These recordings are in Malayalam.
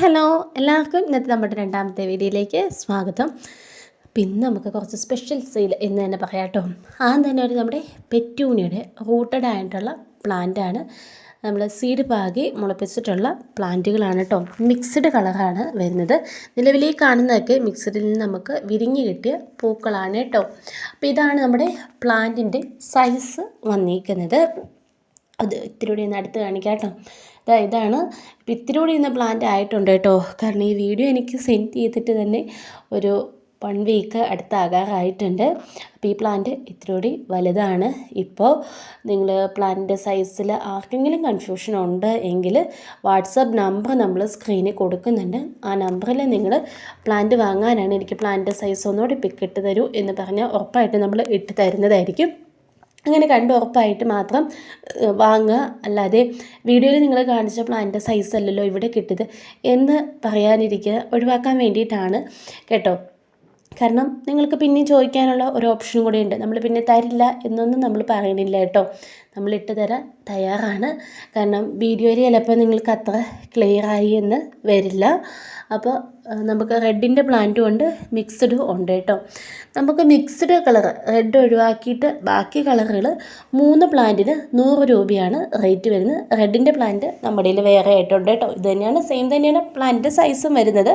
ഹലോ എല്ലാവർക്കും ഇന്നത്തെ നമ്മുടെ രണ്ടാമത്തെ വീഡിയോയിലേക്ക് സ്വാഗതം. പിന്നെ നമുക്ക് കുറച്ച് സ്പെഷ്യൽ സെയിൽ എന്ന് തന്നെ പറയാം കേട്ടോ. ആദ്യം തന്നെ ഒരു നമ്മുടെ പെറ്റൂണിയുടെ റൂട്ടഡ് ആയിട്ടുള്ള പ്ലാന്റാണ് നമ്മൾ സീഡ് പാകി മുളപ്പിച്ചിട്ടുള്ള പ്ലാന്റുകളാണ് കേട്ടോ. മിക്സ്ഡ് കളറാണ് വരുന്നത്. നിലവിലേ കാണുന്നതൊക്കെ മിക്സ്ഡിൽ നിന്ന് നമുക്ക് വിരിഞ്ഞ് കിട്ടിയ പൂക്കളാണ് കേട്ടോ. അപ്പോൾ ഇതാണ് നമ്മുടെ പ്ലാന്റിന്റെ സൈസ് വന്നിരിക്കുന്നത് അത് ഇത്തിരി കൂടി ഒന്ന് അടുത്ത് കാണിക്കാം കേട്ടോ. ഇതാ ഇതാണ്. ഇപ്പം ഇത്തിരി കൂടി ഇന്ന് പ്ലാന്റ് ആയിട്ടുണ്ട് കേട്ടോ. കാരണം ഈ വീഡിയോ എനിക്ക് സെൻഡ് ചെയ്തിട്ട് തന്നെ ഒരു വൺ വീക്ക് അടുത്താകാറായിട്ടുണ്ട് അപ്പോൾ ഈ പ്ലാന്റ് ഇത്തിരി കൂടി വലുതാണ്. ഇപ്പോൾ നിങ്ങൾ പ്ലാന്റിന്റെ സൈസിൽ ആർക്കെങ്കിലും കൺഫ്യൂഷൻ ഉണ്ട് എങ്കിൽ വാട്സപ്പ് നമ്പർ നമ്മൾ സ്ക്രീനിൽ കൊടുക്കുന്നുണ്ട്. ആ നമ്പറിൽ നിങ്ങൾ പ്ലാന്റ് വാങ്ങാനാണ് എനിക്ക് പ്ലാന്റിന്റെ സൈസ് ഒന്നുകൂടി പിക്ക് ഇട്ട് തരൂ എന്ന് പറഞ്ഞാൽ ഉറപ്പായിട്ട് നമ്മൾ ഇട്ട് തരുന്നതായിരിക്കും. അങ്ങനെ കണ്ട് ഉറപ്പായിട്ട് മാത്രം വാങ്ങുക. അല്ലാതെ വീഡിയോയിൽ നിങ്ങൾ കാണിച്ച പ്ലാന്റിന്റെ സൈസ് അല്ലല്ലോ ഇവിടെ കിട്ടിയത് എന്ന് പറയാനിരിക്കുക ഒഴിവാക്കാൻ വേണ്ടിയിട്ടാണ് കേട്ടോ. കാരണം നിങ്ങൾക്ക് പിന്നെ ചോദിക്കാനുള്ള ഒരു ഓപ്ഷൻ കൂടെ ഉണ്ട്. നമ്മൾ പിന്നെ തരില്ല എന്നൊന്നും നമ്മൾ പറയണില്ല കേട്ടോ. നമ്മൾ ഇട്ട് തരാൻ തയ്യാറാണ്. കാരണം വീഡിയോയിൽ ചിലപ്പോൾ നിങ്ങൾക്ക് അത്ര ക്ലിയറായി എന്ന് വരില്ല. അപ്പോൾ നമുക്ക് റെഡിന്റെ പ്ലാന്റും ഉണ്ട് മിക്സ്ഡും ഉണ്ട് കേട്ടോ. നമുക്ക് മിക്സ്ഡ് കളർ റെഡ് ഒഴിവാക്കിയിട്ട് ബാക്കി കളറുകൾ മൂന്ന് പ്ലാന്റിന് നൂറ് രൂപയാണ് റേറ്റ് വരുന്നത്. റെഡിന്റെ പ്ലാന്റ് നമ്മുടെ കയ്യിൽ വേറെ ആയിട്ടുണ്ട് കേട്ടോ. ഇത് തന്നെയാണ് സെയിം തന്നെയാണ് പ്ലാന്റിന്റെ സൈസും വരുന്നത്.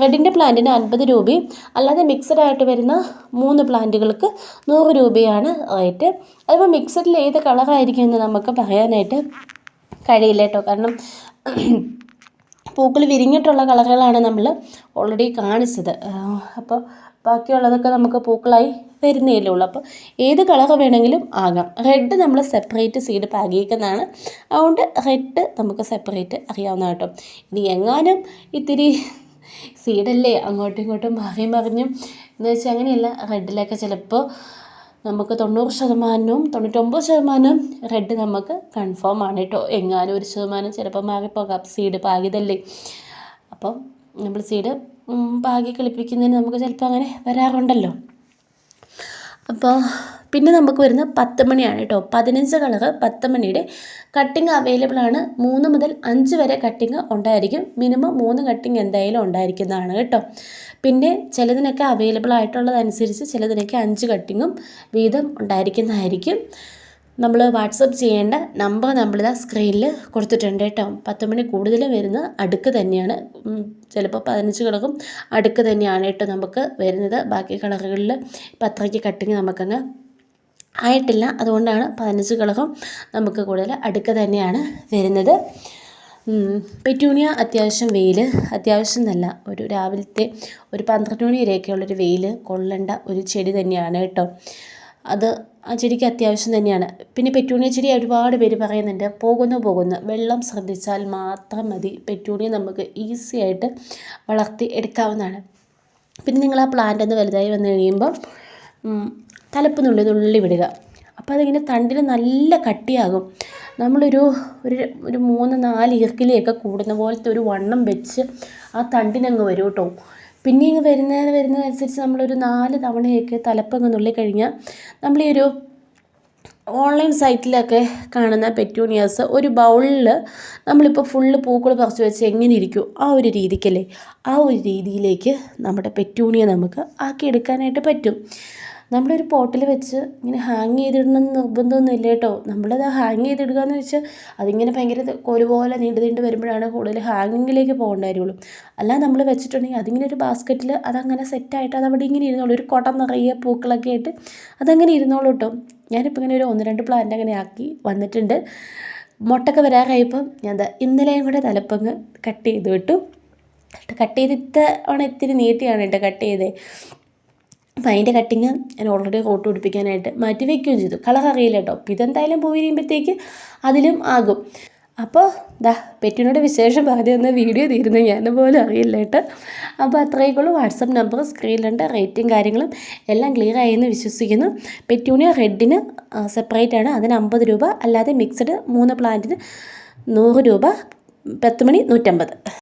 റെഡിന്റെ പ്ലാന്റിന് അൻപത് രൂപയും അല്ലാതെ മിക്സഡ് ആയിട്ട് വരുന്ന മൂന്ന് പ്ലാന്റുകൾക്ക് നൂറ് രൂപയാണ് റേറ്റ് അതിപ്പോൾ മിക്സഡിൽ ഏത് കളറായിരിക്കും എന്ന് നമുക്ക് പറയാനായിട്ട് കഴിയില്ല കേട്ടോ. കാരണം പൂക്കൾ വിരിഞ്ഞിട്ടുള്ള കളറുകളാണ് നമ്മൾ ഓൾറെഡി കാണിച്ചത്. അപ്പോൾ ബാക്കിയുള്ളതൊക്കെ നമുക്ക് പൂക്കളായി വരുന്നേ ഉള്ളൂ അപ്പോൾ ഏത് കളർ വേണമെങ്കിലും ആകാം. റെഡ് നമ്മൾ സെപ്പറേറ്റ് സീഡ് പാകിയേക്കുന്നതാണ് അതുകൊണ്ട് റെഡ് നമുക്ക് സെപ്പറേറ്റ് അറിയാവുന്ന കേട്ടോ. ഇനി എങ്ങാനും ഇത്തിരി സീഡല്ലേ അങ്ങോട്ടും ഇങ്ങോട്ടും മാറി മറിഞ്ഞും. എന്ന് വെച്ചാൽ അങ്ങനെയല്ല. റെഡിലൊക്കെ ചിലപ്പോൾ നമുക്ക് തൊണ്ണൂറ് ശതമാനവും തൊണ്ണൂറ്റൊമ്പത് ശതമാനം റെഡ് നമുക്ക് കൺഫേം ആണ് കേട്ടോ എങ്ങാനും ഒരു ശതമാനം ചിലപ്പോൾ മാറിപ്പോകാം. സീഡ് പാകിയതല്ലേ? അപ്പം നമ്മൾ സീഡ് പാകി കളിപ്പിക്കുന്നതിന് നമുക്ക് ചിലപ്പോൾ അങ്ങനെ വരാറുണ്ടല്ലോ. അപ്പോൾ പിന്നെ നമുക്ക് വരുന്ന പത്ത് മണിയാണ് കേട്ടോ. പതിനഞ്ച് കളറ് പത്ത് മണിയുടെ കട്ടിങ് അവൈലബിൾ ആണ്. മൂന്ന് മുതൽ അഞ്ച് വരെ കട്ടിങ് ഉണ്ടായിരിക്കും. മിനിമം മൂന്ന് കട്ടിങ് എന്തായാലും ഉണ്ടായിരിക്കുന്നതാണ് കേട്ടോ. പിന്നെ ചിലതിനൊക്കെ അവൈലബിൾ ആയിട്ടുള്ളതനുസരിച്ച് ചിലതിനൊക്കെ അഞ്ച് കട്ടിങ്ങും വീതം ഉണ്ടായിരിക്കുന്നതായിരിക്കും. നമ്മൾ വാട്സപ്പ് ചെയ്യേണ്ട നമ്പർ നമ്മളിതാ സ്ക്രീനിൽ കൊടുത്തിട്ടുണ്ട് കേട്ടോ. പത്ത് മണി കൂടുതൽ വരുന്ന അടുക്ക് തന്നെയാണ്. ചിലപ്പോൾ പതിനഞ്ച് കളറും അടുക്ക് തന്നെയാണ് കേട്ടോ നമുക്ക് വരുന്നത്. ബാക്കി കളറുകളിൽ ഇപ്പം അത്രയ്ക്ക് കട്ടിങ് നമുക്കങ്ങ് ആയിട്ടില്ല. അതുകൊണ്ടാണ് പതിനഞ്ച് കളകം നമുക്ക് കൂടുതൽ അടുക്ക തന്നെയാണ് വരുന്നത്. പെറ്റൂണിയ അത്യാവശ്യം വെയിൽ അത്യാവശ്യം നല്ല ഒരു രാവിലത്തെ ഒരു പന്ത്രണ്ട് മണി വരെയൊക്കെയുള്ളൊരു വെയിൽ കൊള്ളേണ്ട ഒരു ചെടി തന്നെയാണ് കേട്ടോ. അത് ആ ചെടിക്ക് അത്യാവശ്യം തന്നെയാണ്. പിന്നെ പെറ്റൂണിയ ചെടി ഒരുപാട് പേര് പറയുന്നുണ്ട് പോകുന്നു പോകുന്നു. വെള്ളം ശ്രദ്ധിച്ചാൽ മാത്രം മതി. പെറ്റൂണിയ നമുക്ക് ഈസി ആയിട്ട് വളർത്തി എടുക്കാവുന്നതാണ്. പിന്നെ നിങ്ങൾ ആ പ്ലാന്റ് ഒന്ന് വലുതായി വന്നു കഴിയുമ്പോൾ തലപ്പ് നുള്ളി നുള്ളി വിടുക. അപ്പോൾ അതിങ്ങനെ തണ്ടിൽ നല്ല കട്ടിയാകും. നമ്മളൊരു ഒരു ഒരു മൂന്ന് നാല് ഇറക്കിലെയൊക്കെ കൂടുന്ന പോലത്തെ ഒരു വണ്ണം വെച്ച് ആ തണ്ടിനങ്ങ് വരും കേട്ടോ. പിന്നെ ഇങ്ങ് വരുന്നതിന് വരുന്നതനുസരിച്ച് നമ്മളൊരു നാല് തവണയൊക്കെ തലപ്പങ്ങ് നുള്ളിക്കഴിഞ്ഞാൽ നമ്മൾ ഈ ഒരു ഓൺലൈൻ സൈറ്റിലൊക്കെ കാണുന്ന പെറ്റൂണിയാസ് ഒരു ബൗളിൽ നമ്മളിപ്പോൾ ഫുള്ള് പൂക്കൾ പറിച്ചു വെച്ച് എങ്ങനെ ഇരിക്കും ആ ഒരു രീതിക്കല്ലേ? ആ ഒരു രീതിയിലേക്ക് നമ്മുടെ പെറ്റൂണിയ നമുക്ക് ആക്കിയെടുക്കാനായിട്ട് പറ്റും. നമ്മളൊരു പോട്ടിൽ വെച്ച് ഇങ്ങനെ ഹാങ് ചെയ്തിടണം നിർബന്ധമൊന്നും ഇല്ല കേട്ടോ. നമ്മളത് ഹാങ് ചെയ്തിടുക എന്ന് വെച്ചാൽ അതിങ്ങനെ ഭയങ്കര ഒരുപോലെ പോലെ നീണ്ടു നീണ്ട് വരുമ്പോഴാണ് കൂടുതൽ ഹാങ്ങിങ്ങിലേക്ക് പോകേണ്ട കാര്യമുള്ളൂ അല്ല നമ്മൾ വെച്ചിട്ടുണ്ടെങ്കിൽ അതിങ്ങനെ ഒരു ബാസ്ക്കറ്റിൽ അതങ്ങനെ സെറ്റായിട്ട് അതവിടെ ഇങ്ങനെ ഇരുന്നോളൂ. ഒരു കുടം നിറയെ പൂക്കളൊക്കെ ആയിട്ട് അതങ്ങനെ ഇരുന്നോളൂ കേട്ടോ. ഞാനിപ്പോൾ ഇങ്ങനെ ഒരു ഒന്ന് രണ്ട് പ്ലാന്റ് അങ്ങനെ ആക്കി വന്നിട്ടുണ്ട്. മുട്ടൊക്കെ വരാറായപ്പം ഞാൻ ഇന്നലെയും കൂടെ തലപ്പങ്ങ് കട്ട് ചെയ്ത് വിട്ടു. കട്ട് ചെയ്തിട്ട് ആണ് ഇത്തിരി നീട്ടിയാണ് കേട്ടോ കട്ട് ചെയ്തത് അപ്പോൾ അതിന്റെ കട്ടിങ് ഞാൻ ഓൾറെഡി കോട്ട് പിടിപ്പിക്കാനായിട്ട് മാറ്റി വയ്ക്കുകയും ചെയ്തു. കളർ അറിയില്ല കേട്ടോ. അപ്പോൾ ഇതെന്തായാലും പോയി കഴിയുമ്പോഴത്തേക്ക് അതിലും ആകും. അപ്പോൾ ദാ പെറ്റിനോട് വിശേഷം പറഞ്ഞു തന്ന വീഡിയോ തീരുന്നു ഞാൻ പോലും അറിയില്ല കേട്ടോ. അപ്പോൾ അത്രയൊക്കെയുള്ളൂ വാട്സപ്പ് നമ്പർ സ്ക്രീനിലുണ്ട് റേറ്റും കാര്യങ്ങളും എല്ലാം ക്ലിയർ ആയെന്ന് വിശ്വസിക്കുന്നു. പെറ്റൂണിയ റെഡിന് സെപ്പറേറ്റ് ആണ്. അതിന് അമ്പത് രൂപ അല്ലാതെ മിക്സഡ് മൂന്ന് പ്ലാന്റിന് നൂറ് രൂപ പത്ത് മണി നൂറ്റമ്പത്.